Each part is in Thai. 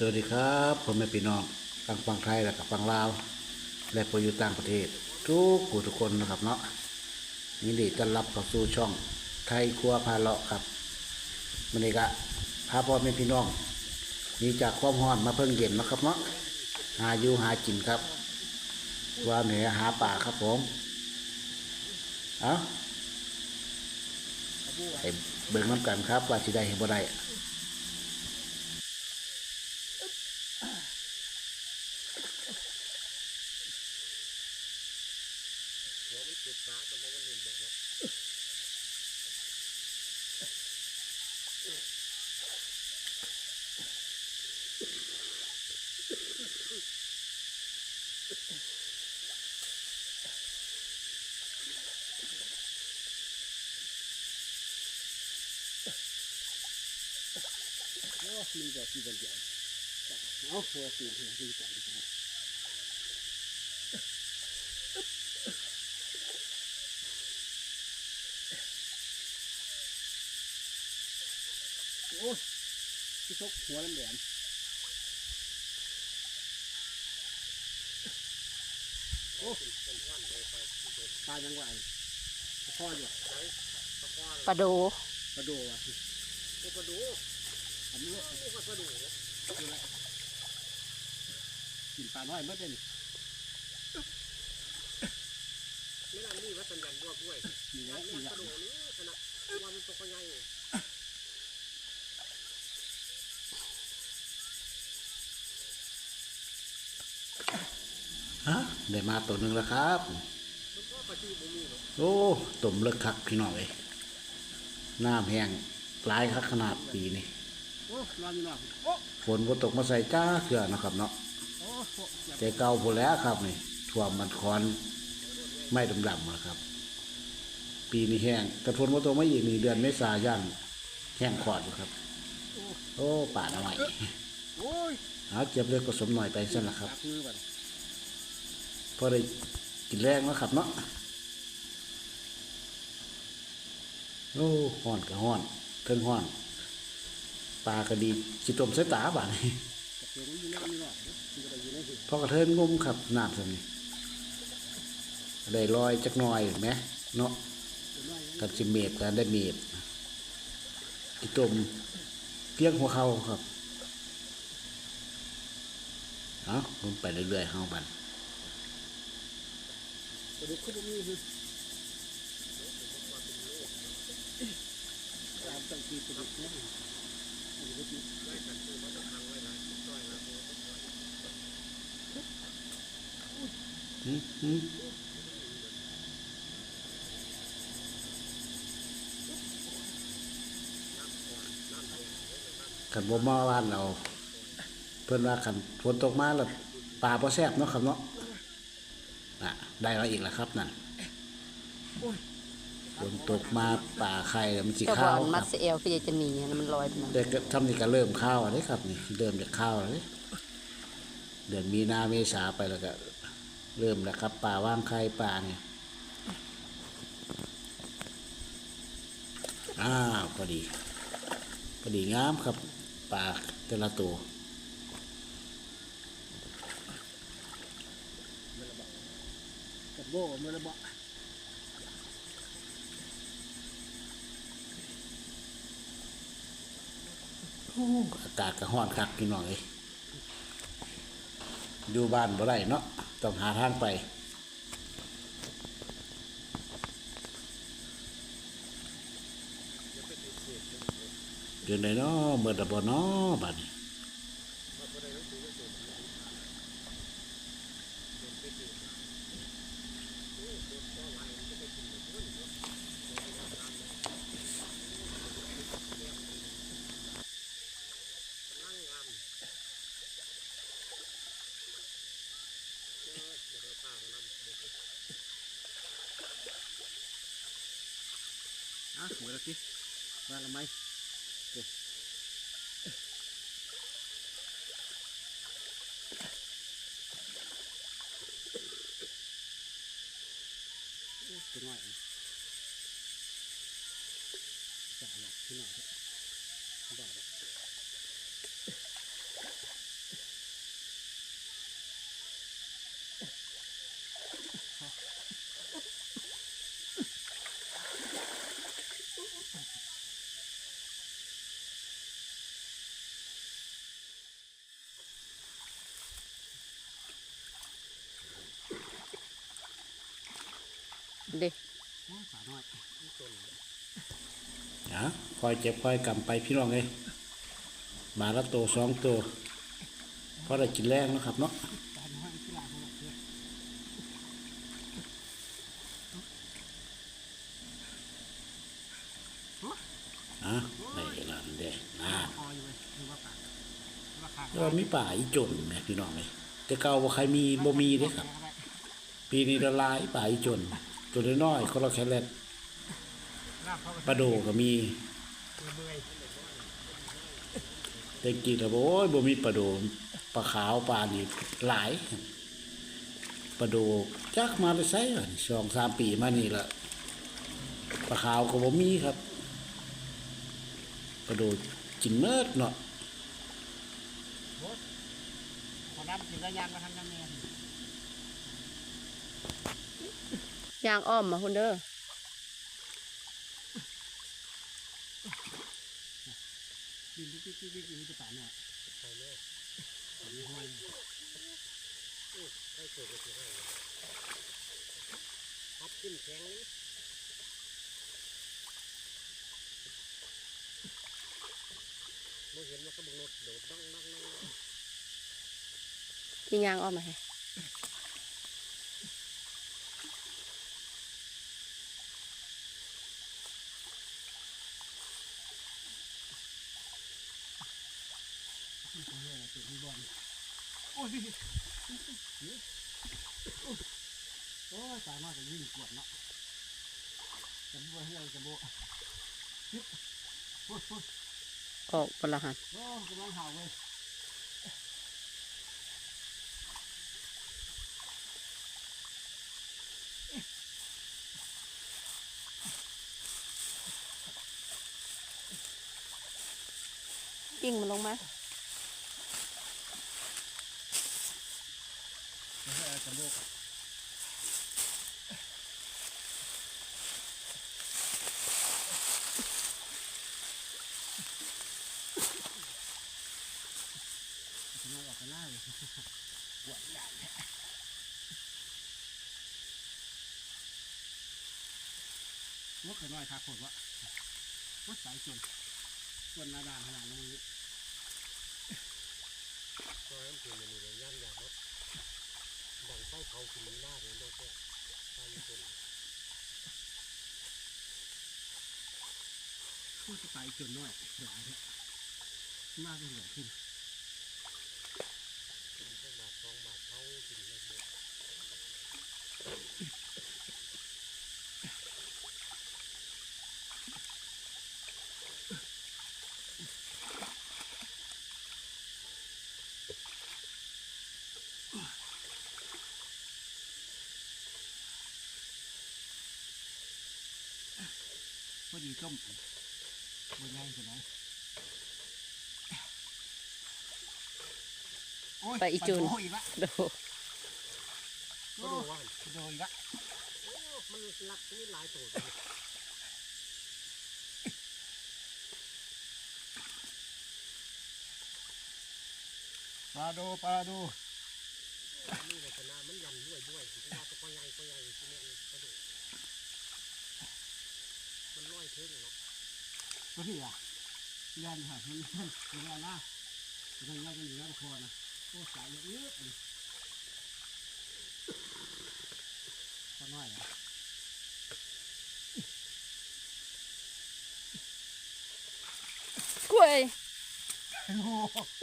สวัสดีครับผมแม่พี่น้องฟังฟังไทยและกับฟังลาว และผู้อยู่ต่างประเทศ ทุกผู้ทุกคนนะครับเนาะยินดีต้อนรับเข้าสู่ช่องไทยครัวพาเลาะครับมันนี้ก็พาพ่อแม่พี่น้องนีจากความร้อนมาเพิ่งเย็นนะครับเนาะหาอยู่หากินครับ ว่าเหนือหาป่าครับผมเอาไปเบิ่งน้ำกันครับว่าสิได้เห็นบ่ได้ โอ้มีแต่ที่บนเดียวเอาหัวตีนหัวตีนกัน โอ้ยที่ชกหัวน้ำแหลมโอ้ตายยังไหวพ่ออยู่ปลาโดกระโดดอะกระโดดอันนี้ว่ากระโดดกินปลาน้อยเมื่อเดือนไม่น่ามีวัสัญญาณบัวบ้วยมีแล้วมีกแล้วระโดดนี้ขนาดว่ามันตกใหญ่ฮ ได้มาตัวหนึ่งแล้วครับมันก็ปฏิบุมีเนาะโอ้ตุ่มเลิกคักพี่น้องเอ้ยน้ำแห้งหลายคักขนาดปีนี้โอ้นอนอยู่นอนโอ้ฝนบ่ตกมาใส่จ้าเกลือนะครับเนาะโอ้โหอย่าแต่เก่าพอแล้วครับนี่ท่วมมันคอนไม่ดำๆนะครับ ปีนี้แห้งแต่ฝนบ่ตกมาอีกนี่เดือนเมษายนแห้งขอดอยู่ครับ โอ้ป่าหน่อยโอ้ยเอาเจ็บเลือดก็สมหน่อยไปสั่นละครับจัมือบัด พอได้กินแรงแล้วครับเนาะโอ้ห้อนก็ห้อนเทิงห้อนปลาก็ดีสิตมใส่ตาบาดนี้จะเห็นพอกระเทินงมครับน้ำซั่นนี่ได้ลอยจักหน่อยไหมเนาะกับสิเมตรกันได้เมตรสิตมเพียงหัวเขาครับเอาลงไปเรื่อยๆเฮาบัน กระดูกขึ้นมีคือตามตั้งที่กระดูกนะอันนี้ก็คือได้กันคือมันต้องทางไว้หลายต้อยนะตัวอืมอืมขันบ่มาบ้านเรา เพิ่อนว่าขันฝนตกมาแล้วปลาบ่แซ่บเนาะครับเนาะ ได้มาอีกแล้วครับนั่นฝนตกมาปลาไข่แล้วมันสิเจ้าบข้าอวลคมัรัดบเซเอลพี่จะหนีนะมันลอยไปนั่นแต่ก็ทำนี่ก็เริ่มข้าวแล้วเด้ครับนี่เริ่มจากข้าวแล้วเด้เดือนมีนาเมษาไปแล้วก็ เริ่มแล้วครับปลาว่างไข่ปลาเนี่ยอ้าวพอดีพอดีงามครับปลาแต่ละตัว กระ โบมือระบาอากาศก็ร้อนคักพี่น้องเอ้ยอยู่บ้านบ่ได้เนาะต้องหาทางไปเดือนใดเนาะเมื่อดบ่เนาะบัดนี้อะเหมือน ที่ว่าละไหม ตัวน้อยจ่ายหรอกที่หน่อยเถอะได้หรอก เด้โอ้สาน้อยอะคอยเจ็บคอยกำไปพี่น้องเลยบาทละตัวสองตัวเพราะได้กินแรงนะครับเนาะน้ยที่ลาของเราเพื่อนะเด้อ่าคออยู่เรามีป่าอีจนแม่พี่น้องเลยแต่เก่าบ่ใครมีบ่มีเด้ครับ ปีนี้ละลายป่าอีจน ตัวน้อยๆคนละแคเล็ดลาบเขาปลาโดก็มีเมื่อยแต่กี้ถ้าบอกโอ้ยบ่มีปลาโดปลาขาวปลานี่หลายปลาโดจักมาได้ไสวะนี่สองสามปีมานี่ละปลาขาวก็บ่มีครับปลาโดกินเมิดเนาะพอน้ำกินแล้วยางมาทำน้ำเนียน ยางอ้อมมาคนเด้อดินที่ที่ที่ที่จะป่าเนี่ยไปเลยมีห้อยให้เกิดก็สิให้พัดขึ้นแข็งนี่บ่เห็นว่าก็บังรถโดดดังดังดังดังที่ยางอ้อมมาให้ มีห้อยอะไรติดมีบอลโอ้ยโอ้ยสามารถจะยิ่งกวดเนาะจะบัวเฮียจะบัวโอ้ยโอ้ยออกปละหันโอ้ยกำลังเห่าเลยปิ้งมันลงมา เฮียจะบัวกำลังออกกันหน้าเลยกวดใหญ่ลูกกันน้อยครับผมว่าว่าสายจนจนนาดานขนาดนี้ก็ให้มันเป็นอย่างนี้เลยย่านยามด ให้เขากินหน้าเห็นด้แค่ไปุ่นพูดไปจนน้อยหลายเนี่ยมากเลยเหลือขึ้นมันก็บาทสองบาเขาถึงเลยหมด พอดีต้มบนง่ายใช่ไหมโอ้ยไปอีจูนโดอีกละโดก็ดูว่าโดอีกละโอ้มันลักนี่หลายตัวเลยปลาโดปลาโดนี่ลักษณะมันยันด้วยด้วยถึงว่าตัวใหญ่ตัวใหญ่ที่นี่กระดูก มันลอยเทิงเนาะตัวที่อะยันค่ะมันมันมันยันนะมันยันกันอยู่แล้วคอนะโอ้สายเยอะๆอันนี้ก็น้อยอะกล้วย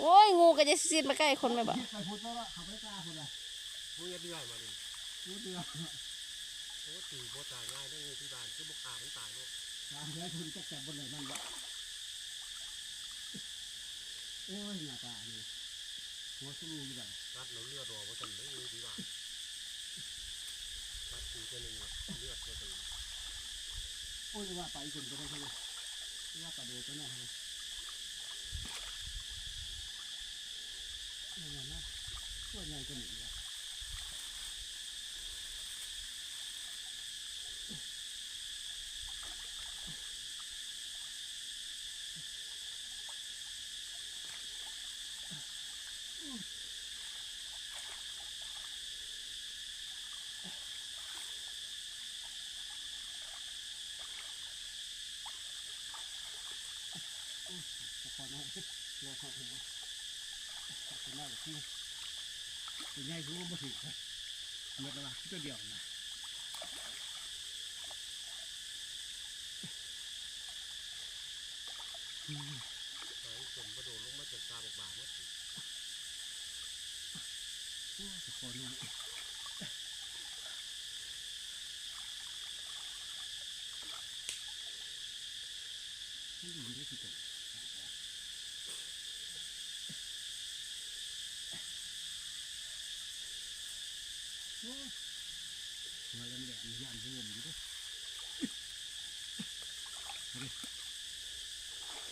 โอ้ยงูก็จะซีดมาใกล้คนไหมบ่ไปพุทธแล้วล่ะเขาไปตาคนละผู้ยัดเดือยมาดิพุทธเดียวเพราะว่าตีโบตายง่ายได้งินที่บ้านคือบุกอามันตายเนาะ ตามแล้วคุณจะจับบนไหนนั่นวะโอ้ยหน้าตานี่หัวสมูอยู่แบบรัดเราเลือดออกว่าสันได้เงินที่บ้านรัดตีตัวหนึ่งเลือดว่าสันโอ้ยว่าไปจนไปได้ใช่ไหมว่าปลาโดตัวนั้นเลยนี่นะตัวใหญ่กว่านี้ เลยเป็นหน้าที่เป็นใหญ่รู้ว่าบ่ถึงเลยเมื่อละตัวเดียวนะหายจนกระโดดลงมาจากตาบอกบาหมดโอ้ตะโกนน้อยมันอยู่ได้กี่ตัวโอ้มาแล้วแหละมี ยามรวมอยู่ด้วย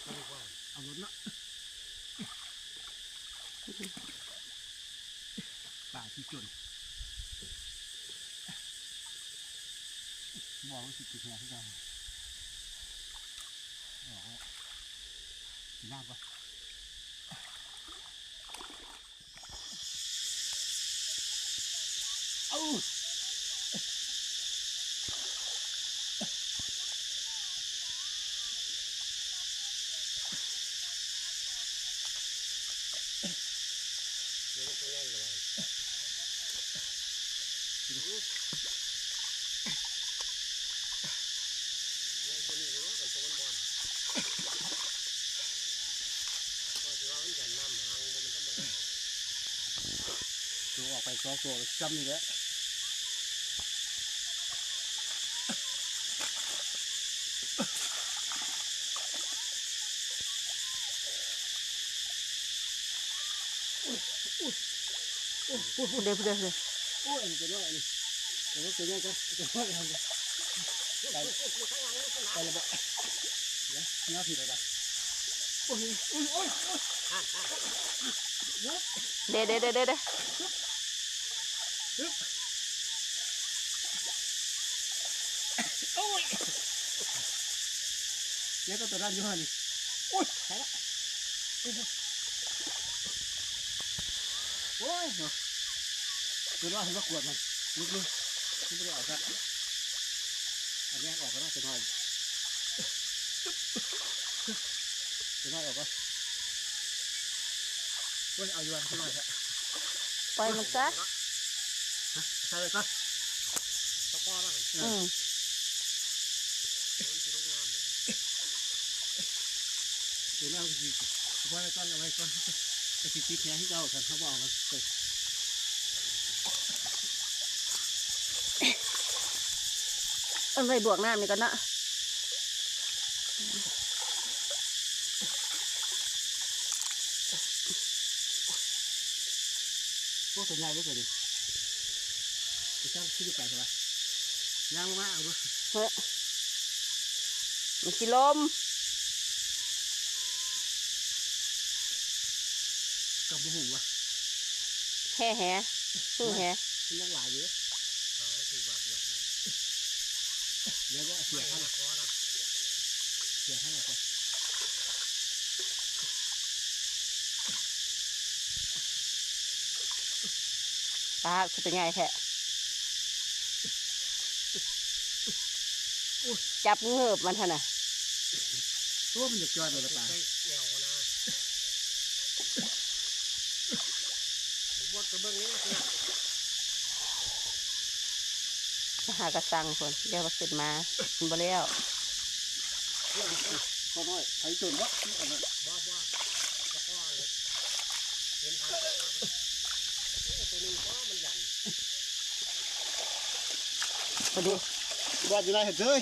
เขาเรียกว่าเอารถเนะป่าที่จนมองสิติดแหงที่เราอ๋อน้ำปะเอา เดี๋ยวมันตัวใหญ่เลยยังคนนี้ก็ร้องกันตัวมันบอลก็ถือว่ามันกันน้ำหางมันธรรมดา ตัวออกไปสองตัวจำนี่แหละโอ้โหพูดเด้อพูดเด้อพูดเด้อโอ้ยตัวน้อยนี่ตัวน้อยตัวน้อยก็ตัวน้อยทำไปไปไปแล้วบ่เดี๋ยวน้าผิดอะไรโอ้ยโอ้ยโอ้ยโอ้ยเด้อเด้อเด้อเด้อเด้อ โอ้ยเนี่ยก็ตัวนั้นอยู่ฮะนี่โอ้ยไปละโอ้ยโอ้ยเนาะตัวน้อยเห็นว่ากวดมันลุกลุกลุกไม่ได้ออกครับอันนี้ออกก็น่าจะน้อยตัวน้อยออกก็โอ้ยเอาอยู่วันตัวน้อยครับปล่อยมันซะ ใช่เลยก็ตะกอบ้างอืมมันสิลงน้ำเลยเดี๋ยวเราสิเอาไว้ก่อนเอาไว้ก่อนจะติดติดแผลให้เรากันเขาบอกกันเออเอาไปบวกน้ำนี่ก่อนเนาะพวกตัวใหญ่ด้วยตัวนี้จะช่างที่จะไปใช่ไหมย่างลงมาเอาดูเฮ้ยมันสิลมกับบุหุงวะแห่แห่สู้แห่มันยังหลายอยู่หาถือบาทหยองนะเดี๋ยวก็เสีไม่ยท่านตะกอนะเสียท่านละคนปลาคือตัวใหญ่แท้ จับเงือบมันท่าน่ะตัวมันจะจอยหมดละป่าใส่แอวเขานะผมว่าจะเบิ่งนี้นะมาหากระสังคนเดี๋ยวมาขึ้นมามันบ่แล้วพอน้อยไอ้จนวะเอามาว่าว่าตะกอเลยเห็นทางตะกอไหมโอ้ตัวนี้ก็มันหยันพอดีบอดอยู่ไหนเห็นเลย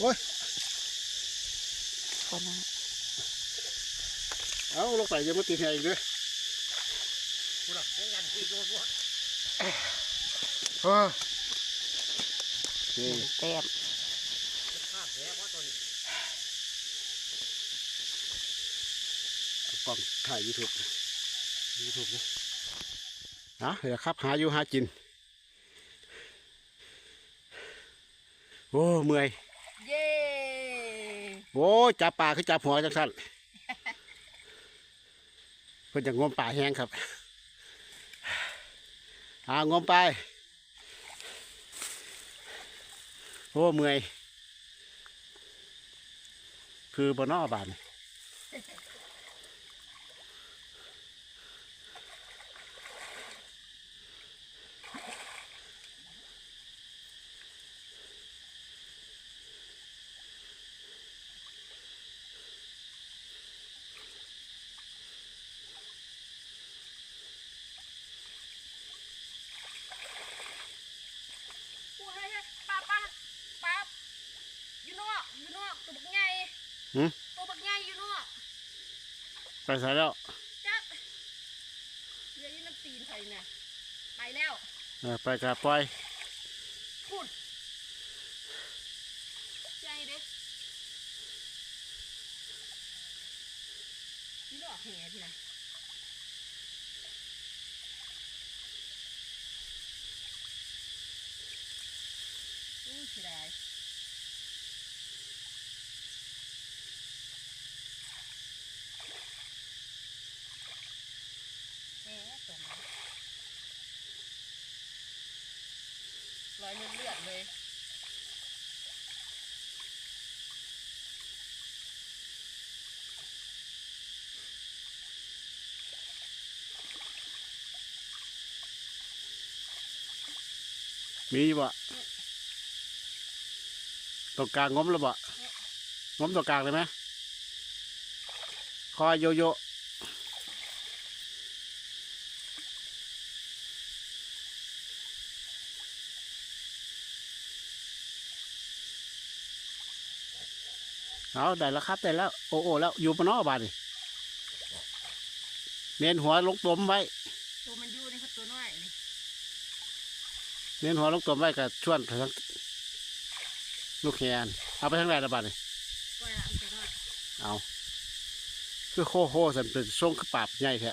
โอ้ยคนละเอาลงไปยังไม่ติดแหงอีกด้วยกูหลับยังหยันที่โดนว่าโอ้ยนี่แต้มจะฆ่าแผลว่าตัวนี้กล้องถ่ายยูทูบยูทูบนะนะเดี๋ยวครับหาอยู่หากิน โอ้ เมื่อย เย้โอ้จับปลาคือจับหัวจังสั้นเพื่อจะงมปลาแห้งครับหางมไป โอ้เมื่อย คือบนนอบาน หืม ตัวบักใหญ่อยู่เนาะ ไป ใส่แล้วจักเดี๋ยวนี้น้ำตีนใส่เนี่ยไปแล้วเออไปกับปล่อยพูดใจเด้นี่หลอกแห่พี่นะอู้เสียดายแหมตัวนี้ รอยเลือดเลือดเลยมีบ่ตรงกลางงมแล้วบ่งมตรงกลางเลยไหมคอยโยโย่ เอาได้แล้วครับได้แล้วโอ้โอ้แล้วอยู่ปะเนอบานนี่เน้นหัวลงตมไว้ตัวมันอยู่นี่ครับตัวน้อยนี่เน้นหัวลงตมไว้กับชวนไปทั้งลูกแคนเอาไปทั้งไรละบาทนี่ปล่อยละอันตัวน้อยเอาคือโคโคสันเป็นทรงคือปราบใหญ่แท้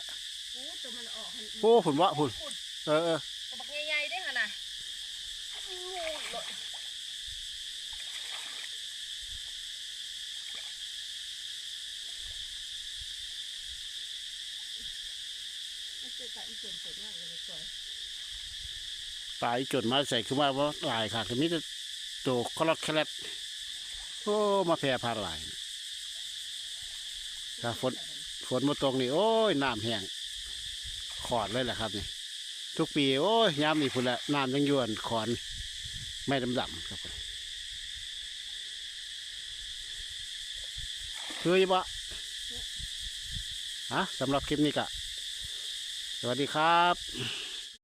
โอ้ตัวมันออกหันโอ้ผุนวะผุนพูดเออเออ ตัวบักใหญ่ๆได้ขนาดงูหลดมันเจอกับอีเจนตัวน้อยเลยก่อน ปลายจดมาใส่คือว่าว่าหลายค่ะคือมิตรตัวคลอดแคลดโอ้มาแพร่พาหลายถ้าฝนฝนมาตรงนี่โอ้ยน้ำแห้งขอดเลยแหละครับนี่ทุกปีโอ้ยยามนี่พุ่นละน้ำยังยวนขอนไม่ดำดำครับคือยี่บะฮะสำหรับคลิปนี้กะ วัสดีครับ